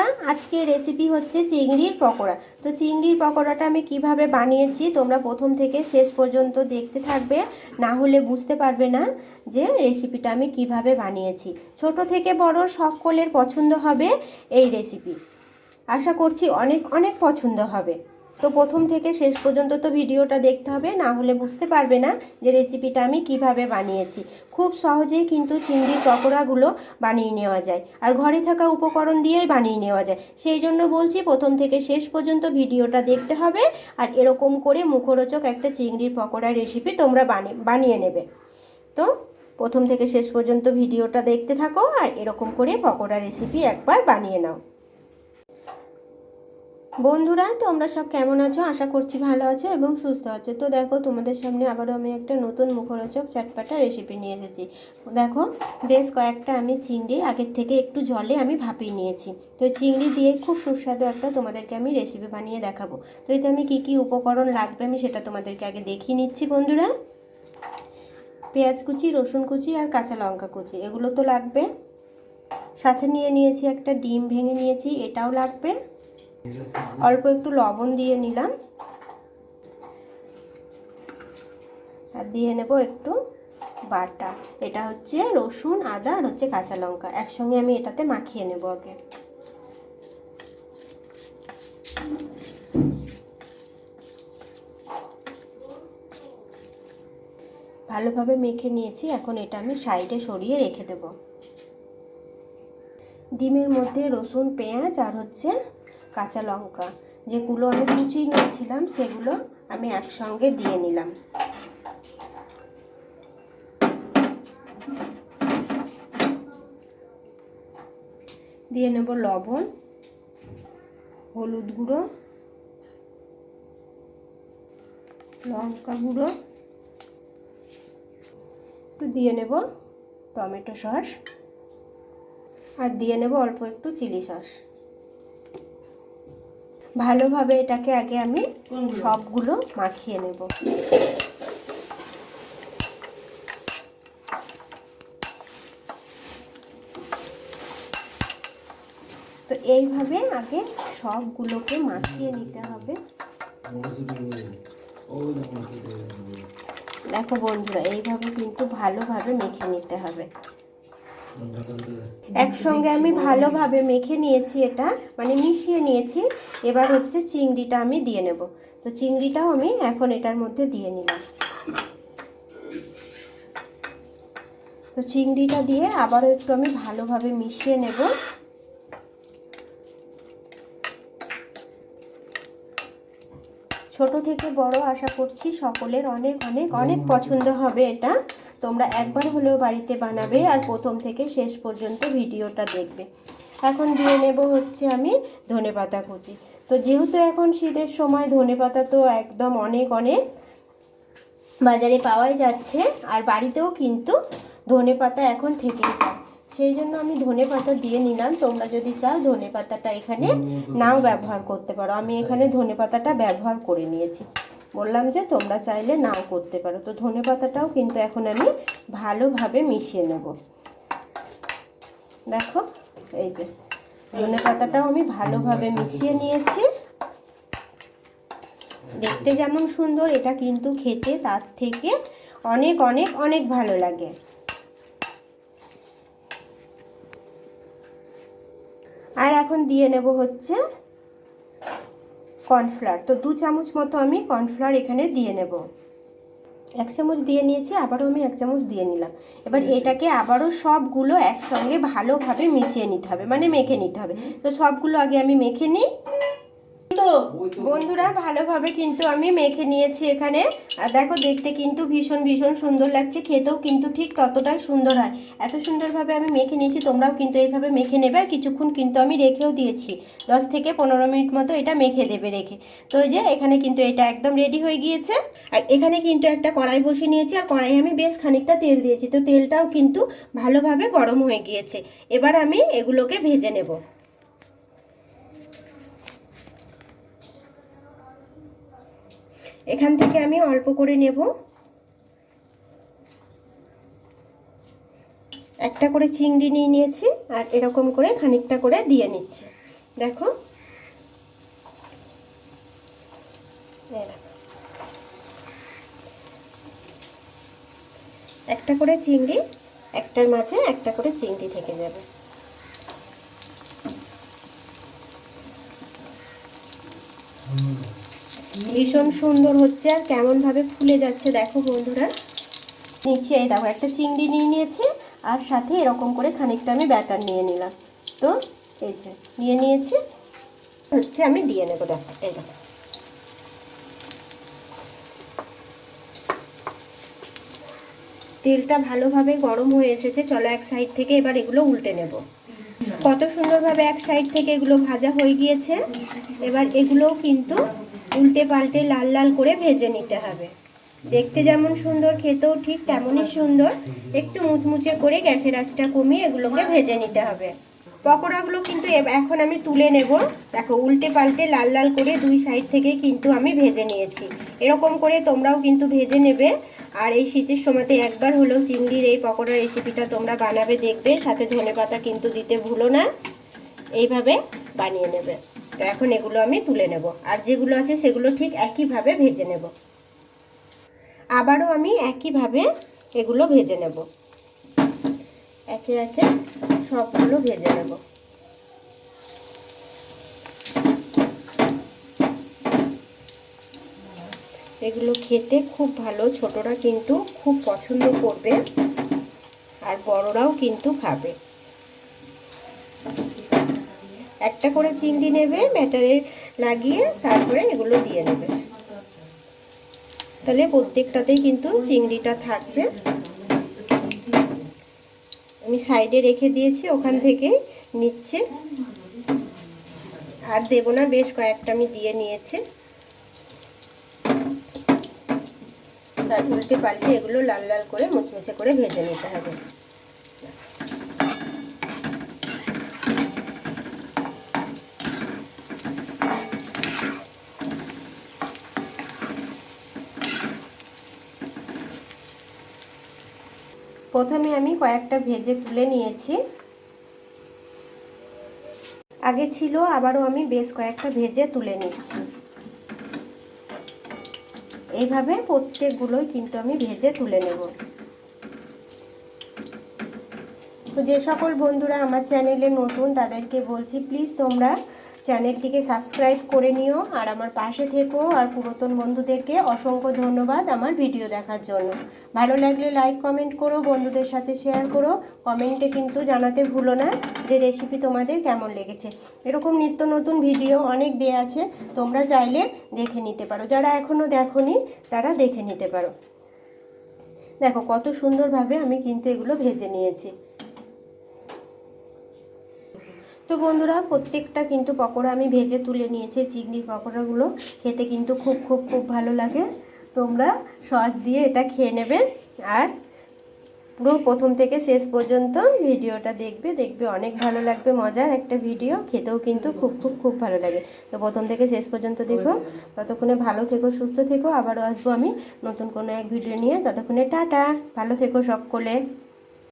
বন্ধুরা, আজকে রেসিপি হচ্ছে চিংড়ির পকোড়া। তো চিংড়ির পকোড়াটা আমি কীভাবে বানিয়েছি তোমরা প্রথম থেকে শেষ পর্যন্ত দেখতে থাকবে, না হলে বুঝতে পারবে না যে রেসিপিটা আমি কীভাবে বানিয়েছি। ছোট থেকে বড় সকলের পছন্দ হবে এই রেসিপি আশা করছি অনেক অনেক পছন্দ হবে। তো প্রথম থেকে শেষ পর্যন্ত তো ভিডিওটা দেখতে হবে, না হলে বুঝতে পারবে না যে রেসিপিটা আমি কীভাবে বানিয়েছি। খুব সহজেই কিন্তু চিংড়ির পকোড়াগুলো বানিয়ে নেওয়া যায় আর ঘরে থাকা উপকরণ দিয়েই বানিয়ে নেওয়া যায়। সেই জন্য বলছি প্রথম থেকে শেষ পর্যন্ত ভিডিওটা দেখতে হবে আর এরকম করে মুখরোচক একটা চিংড়ির পকোড়ার রেসিপি তোমরা বানিয়ে বানিয়ে নেবে। তো প্রথম থেকে শেষ পর্যন্ত ভিডিওটা দেখতে থাকো আর এরকম করে পকোড়া রেসিপি একবার বানিয়ে নাও। বন্ধুরা, তোমরা সব কেমন আছো? আশা করছি ভালো আছো এবং সুস্থ আছো। তো দেখো, তোমাদের সামনে আবারও আমি একটা নতুন মুখরোচক চাটপাটা রেসিপি নিয়ে এসেছি। দেখো, বেশ কয়েকটা আমি চিংড়ি আগের থেকে একটু জলে আমি ভাপিয়ে নিয়েছি। তো চিংড়ি দিয়ে খুব সুস্বাদু একটা তোমাদেরকে আমি রেসিপি বানিয়ে দেখাবো। তো এতে আমি কী কী উপকরণ লাগবে আমি সেটা তোমাদেরকে আগে দেখিয়ে নিচ্ছি বন্ধুরা। পেঁয়াজ কুচি, রসুন কুচি আর কাঁচা লঙ্কা কুচি, এগুলো তো লাগবে। সাথে নিয়ে নিয়েছি একটা ডিম ভেঙে নিয়েছি, এটাও লাগবে। অল্প একটু লবণ দিয়ে নিলাম। আর দিয়ে নেব একটু বাটা। এটা হচ্ছে রসুন, আদা আর হচ্ছে কাঁচা লঙ্কা। একসঙ্গে আমি এটাতে মাখিয়ে নেব আগে। ভালোভাবে মেখে নিয়েছি। এখন এটা আমি সাইডে সরিয়ে রেখে দেব। ডিমের মধ্যে রসুন, পেঁয়াজ আর হচ্ছে কাঁচা লঙ্কা। যেগুলো আমি কুচিয়ে নিয়েছিলাম, সেগুলো আমি একসঙ্গে দিয়ে নিলাম। দিয়ে নেব লবণ, হলুদ গুঁড়ো, লঙ্কা গুঁড়ো। একটু দিয়ে নেব টমেটো সস। আর দিয়ে নেব অল্প একটু চিলি সস। ভালোভাবে এটাকে আগে আমি সবগুলো মাখিয়ে নেব। তো এইভাবে আগে সবগুলোকে মাখিয়ে নিতে হবে। দেখো বন্ধুরা, এইভাবে কিন্তু ভালোভাবে মেখে নিতে হবে। একসঙ্গে আমি ভালোভাবে মেখে নিয়েছি এটা মানে মিশিয়ে নিয়েছি। এবার হচ্ছে চিংড়িটা আমি দিয়ে নেব। তো চিংড়িটাও আমি এখন এটার মধ্যে দিয়ে নিলাম। তো চিংড়িটা দিয়ে আবারও একটু আমি ভালোভাবে মিশিয়ে নেব। ছোট থেকে বড় আশা করছি সকলের অনেক অনেক অনেক পছন্দ হবে এটা। তোমরা একবার হলেও বাড়িতে বানাবে আর প্রথম থেকে শেষ পর্যন্ত ভিডিওটা দেখবে। এখন দিয়ে নেব হচ্ছে আমি ধনে পাতা কুচি। তো যেহেতু এখন শীতের সময় ধনে পাতা তো একদম অনেক অনেক বাজারে পাওয়াই যাচ্ছে আর বাড়িতেও কিন্তু ধনে পাতা এখন থেকেই যায়। সেই জন্য আমি ধনে পাতা দিয়ে নিলাম। তোমরা যদি চাও ধনে পাতাটা এখানে নাও ব্যবহার করতে পারো। আমি এখানে ধনে পাতাটা ব্যবহার করে নিয়েছি। বললাম যে তোমরা চাইলে নাও করতে পারো। তো ধনে পাতাটাও কিন্তু এখন আমি ভালোভাবে মিশিয়ে নেব। দেখো, এই যে ধনে পাতাটাও আমি ভালোভাবে মিশিয়ে নিয়েছি। দেখতে যেমন সুন্দর, এটা কিন্তু খেতে তার থেকে অনেক অনেক অনেক ভালো লাগে। আর এখন দিয়ে নেব হচ্ছে কর্নফ্লাওয়ার। তো দু চামচ মতো আমি কর্নফ্লাওয়ার এখানে দিয়ে নেব। এক চামচ দিয়ে নিয়েছি, আবারও আমি এক চামচ দিয়ে নিলাম। এবার এটাকে আবারও সবগুলো একসঙ্গে ভালোভাবে মিশিয়ে নিতে হবে মানে মেখে নিতে হবে। তো সবগুলো আগে আমি মেখে নিই। বন্ধুরা, ভালোভাবে কিন্তু আমি মেখে নিয়েছি এখানে। আর দেখো, দেখতে কিন্তু ভীষণ ভীষণ সুন্দর লাগছে। খেতেও কিন্তু ঠিক ততটাই সুন্দর হয়। এত সুন্দরভাবে আমি মেখে নিয়েছি, তোমরাও কিন্তু এইভাবে মেখে নেবে। আর কিছুক্ষণ কিন্তু আমি রেখেও দিয়েছি। দশ থেকে পনেরো মিনিট মতো এটা মেখে দেবে রেখে। তো ওই যে, এখানে কিন্তু এটা একদম রেডি হয়ে গিয়েছে। আর এখানে কিন্তু একটা কড়াই বসিয়ে নিয়েছি। আর কড়াই আমি বেশ খানিকটা তেল দিয়েছি। তো তেলটাও কিন্তু ভালোভাবে গরম হয়ে গিয়েছে। এবার আমি এগুলোকে ভেজে নেব। এখান থেকে আমি অল্প করে নেব। একটা করে চিংড়ি নিয়ে নিয়েছি আর এরকম করে খানিকটা করে দিয়ে নিচ্ছি। দেখো। একটা করে চিংড়ি, একটার মাঝে একটা করে চিংড়ি থেকে যাবে। ভীষণ সুন্দর হচ্ছে আর কেমন ভাবে ফুলে যাচ্ছে দেখো বন্ধুরা। নিচে দেখো, একটা চিংড়ি নিয়ে নিয়েছি আর সাথে এরকম করে খানিকটা আমি ব্যাটার নিয়ে নিলাম। তো, এই যে, নিয়ে নিয়েছি। হচ্ছে আমি দিয়ে নেব, দেখো, এই দেখো। তেলটা ভালোভাবে গরম হয়ে এসেছে, চলো এক সাইড থেকে এবার এগুলো উল্টে নেব। কত সুন্দরভাবে এক সাইড থেকে এগুলো ভাজা হয়ে গিয়েছে, এবার এগুলোও কিন্তু উল্টে পাল্টে লাল লাল করে ভেজে নিতে হবে। দেখতে যেমন সুন্দর, খেতেও ঠিক তেমনই সুন্দর। একটু মুচমুচে করে গ্যাসের আঁচটা কমিয়ে এগুলোকে ভেজে নিতে হবে। পকোড়াগুলো কিন্তু এখন আমি তুলে নেব। দেখো, উল্টে পাল্টে লাল লাল করে দুই সাইড থেকে কিন্তু আমি ভেজে নিয়েছি। এরকম করে তোমরাও কিন্তু ভেজে নেবে। আর এই শীতের সময়তে একবার হলেও চিংড়ির এই পকোড়া রেসিপিটা তোমরা বানাবে, দেখবে। সাথে ধনে পাতা কিন্তু দিতে ভুলো না। এইভাবে বানিয়ে নেবে। তো এখন এগুলো আমি তুলে নেব। আর যেগুলো আছে সেগুলো ঠিক একইভাবে ভেজে নেব। আবারও আমি একইভাবে এগুলো ভেজে নেব। একে একে সবগুলো ভেজে নেব। এগুলো খেতে খুব ভালো, ছোটরা কিন্তু খুব পছন্দ করবে আর বড়রাও কিন্তু খাবে। একটা করে চিংড়ি নেবে, ব্যাটারে লাগিয়ে তারপরে এগুলো দিয়ে নেবে। তাহলে প্রত্যেকটাতেই কিন্তু চিংড়িটা থাকবে। আমি সাইডে রেখে দিয়েছি, ওখান থেকে নিচ্ছে। আর দেবো না, বেশ কয়েকটা আমি দিয়ে নিয়েছি। তার উল্টে পাল্টে এগুলো লাল লাল করে মুচমুচে করে ভেজে নিতে হবে। প্রথমে আমি কয়েকটা ভেজে তুলে নিয়েছি। আগে ছিল, আবারও আমি বেশ কয়েকটা ভেজে তুলে নিচ্ছি এইভাবে প্রত্যেকগুলোই কিন্তু আমি ভেজে তুলে নেব। তো যে সকল বন্ধুরা আমার চ্যানেলে নতুন, তাদেরকে বলছি প্লিজ তোমরা চ্যানেলটিকে সাবস্ক্রাইব করে নিও আর আমার পাশে থেকো আর পুরাতন বন্ধুদেরকে অসংখ্য ধন্যবাদ আমার ভিডিও দেখার জন্য। ভালো লাগলে লাইক কমেন্ট করো, বন্ধুদের সাথে শেয়ার করো। কমেন্টে কিন্তু জানাতে ভুলো না যে রেসিপি তোমাদের কেমন লেগেছে। এরকম নিত্য নতুন ভিডিও অনেক দেয়া আছে, তোমরা চাইলে দেখে নিতে পারো। যারা এখনও দেখোনি, তারা দেখে নিতে পারো। দেখো কত সুন্দরভাবে আমি কিন্তু এগুলো ভেজে নিয়েছি। তো বন্ধুরা, প্রত্যেকটা কিন্তু পকোড়া আমি ভেজে তুলে নিয়েছি, চিংড়ি পকোড়াগুলো। খেতে কিন্তু খুব খুব খুব ভালো লাগে। তোমরা সস দিয়ে এটা খেয়ে নেবে। আর পুরো প্রথম থেকে শেষ পর্যন্ত ভিডিওটা দেখবে। দেখবে অনেক ভালো লাগবে, মজার একটা ভিডিও। খেতেও কিন্তু খুব খুব খুব ভালো লাগে। তো প্রথম থেকে শেষ পর্যন্ত দেখো। ততক্ষণে ভালো থেকো, সুস্থ থেকো। আবারও আসব আমি নতুন কোনো এক ভিডিও নিয়ে। ততক্ষণে টাটা। ভালো থেকো সকলে।